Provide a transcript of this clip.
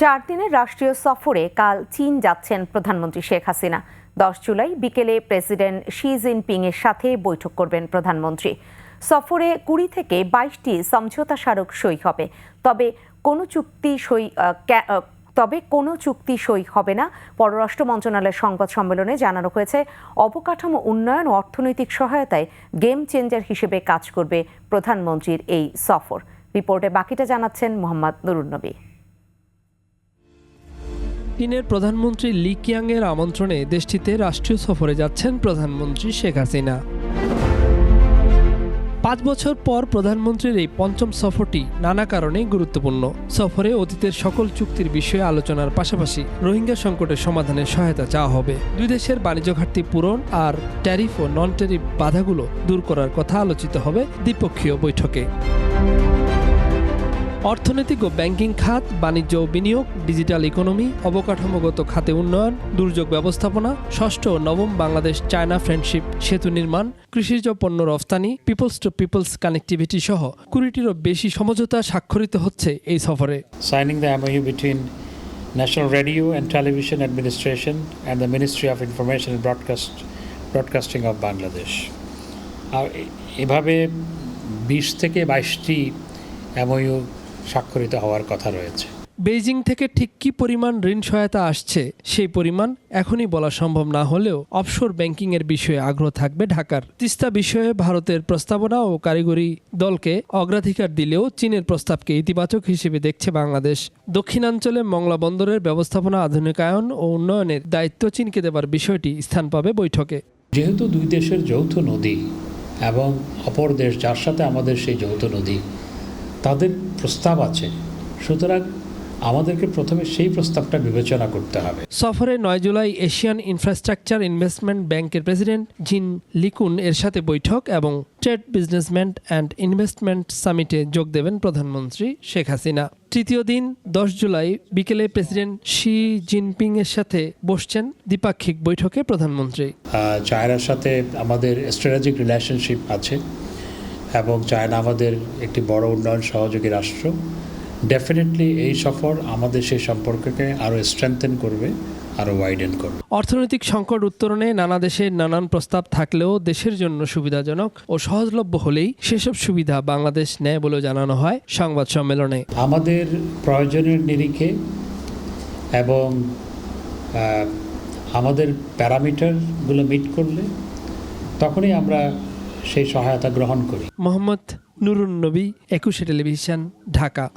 চার দিনের রাষ্ট্রীয় সফরে কাল চীন যাচ্ছেন প্রধানমন্ত্রী শেখ হাসিনা। দশ জুলাই বিকেলে প্রেসিডেন্ট শি জিনপিং এর সাথে বৈঠক করবেন প্রধানমন্ত্রী। সফরে কুড়ি থেকে বাইশটি সমঝোতা স্মারক সই হবে। তবে কোনো চুক্তি সই তবে কোনো চুক্তি সই হবে না, পররাষ্ট্র মন্ত্রণালয়ের সংবাদ সম্মেলনে জানানো হয়েছে। অবকাঠামো উন্নয়ন ও অর্থনৈতিক সহায়তায় গেম চেঞ্জার হিসেবে কাজ করবে প্রধানমন্ত্রীর এই সফর। রিপোর্টে বাকিটা জানাচ্ছেন মোহাম্মদ নুরুন্নবী। চীনের প্রধানমন্ত্রী লি কিয়াংয়ের আমন্ত্রণে দেশটিতে রাষ্ট্রীয় সফরে যাচ্ছেন প্রধানমন্ত্রী শেখ হাসিনা। পাঁচ বছর পর প্রধানমন্ত্রীর এই পঞ্চম সফরটি নানা কারণে গুরুত্বপূর্ণ। সফরে অতীতের সকল চুক্তির বিষয়ে আলোচনার পাশাপাশি রোহিঙ্গা সংকটের সমাধানে সহায়তা চাওয়া হবে। দুই দেশের বাণিজ্য ঘাটতি পূরণ আর ট্যারিফ ও নন ট্যারিফ বাধাগুলো দূর করার কথা আলোচিত হবে দ্বিপক্ষীয় বৈঠকে। অর্থনৈতিক ও ব্যাংকিং খাত বাণিজ্য ও বিনিয়োগ ডিজিটাল ইকোনমি অবকাঠামোগত খাতে উন্নয়ন দুর্যোগ ব্যবস্থাপনা ষষ্ঠ ও নবম বাংলাদেশ চায়না ফ্রেন্ডশিপ সেতু নির্মাণ কৃষিজ পণ্য রফতানি পিপলস টু পিপলস কানেক্টিভিটি সহ কুড়িটিরও বেশি সমঝোতা স্বাক্ষরিত হচ্ছে এই সফরে signing the MOU between National Radio and Television Administration and the Ministry of Information and Broadcast, Broadcasting of Bangladesh. আর এভাবে বিশ থেকে বাইশটি এমওইউ স্বাক্ষরিত হওয়ার কথা রয়েছে। বেইজিং থেকে ঠিক কী পরিমাণ ঋণ সহায়তা আসছে সেই পরিমাণ এখনই বলা সম্ভব না হলেও অফশোর ব্যাংকিংয়ের বিষয়ে আগ্রহ থাকবে ঢাকার। তিস্তা বিষয়ে ভারতের প্রস্তাবনা ও কারিগরি দলকে অগ্রাধিকার দিলেও চীনের প্রস্তাবকে ইতিবাচক হিসেবে দেখছে বাংলাদেশ। দক্ষিণাঞ্চলে মংলা বন্দরের ব্যবস্থাপনা আধুনিকায়ন ও উন্নয়নের দায়িত্ব চীনকে দেবার বিষয়টি স্থান পাবে বৈঠকে। যেহেতু দুই দেশের যৌথ নদী এবং অপর দেশ যার সাথে আমাদের সেই যৌথ নদী তাদের প্রস্তাব আছে। সুতরাং আমাদেরকে প্রথমে সেই প্রস্তাবটা বিবেচনা করতে হবে। সফরে নয় জুলাই এশিয়ান ইনফ্রাস্ট্রাকচার ইনভেস্টমেন্ট ব্যাংকের প্রেসিডেন্ট জিন লিকুন এর সাথে বৈঠক এবং ট্রেড বিজনেসম্যান অ্যান্ড ইনভেস্টমেন্ট সামিটে যোগ দেবেন প্রধানমন্ত্রী শেখ হাসিনা। তৃতীয় দিন দশ জুলাই বিকেলে প্রেসিডেন্ট শি জিনপিং এর সাথে বসছেন দ্বিপাক্ষিক বৈঠকে প্রধানমন্ত্রী। চায়নার সাথে আমাদের স্ট্র্যাটেজিক রিলেশনশিপ আছে। এবং চায়না আমাদের একটি বড় উন্নয়ন সহযোগী রাষ্ট্র। ডেফিনেটলি এই সফর আমাদের সেই সম্পর্ককে আরও স্ট্রেংথেন করবে আরও ওয়াইডেন করবে। অর্থনৈতিক সংকট উত্তরণে নানা দেশের নানান প্রস্তাব থাকলেও দেশের জন্য সুবিধাজনক ও সহজলভ্য হলেই সেসব সুবিধা বাংলাদেশ নেয় বলে জানানো হয় সংবাদ সম্মেলনে। আমাদের প্রয়োজনের নিরিখে এবং আমাদের প্যারামিটারগুলো মিট করলে তখনই আমরা সেই সহায়তা গ্রহণ করি। মোহাম্মদ নুরুন নবী একুশে টেলিভিশন ঢাকা।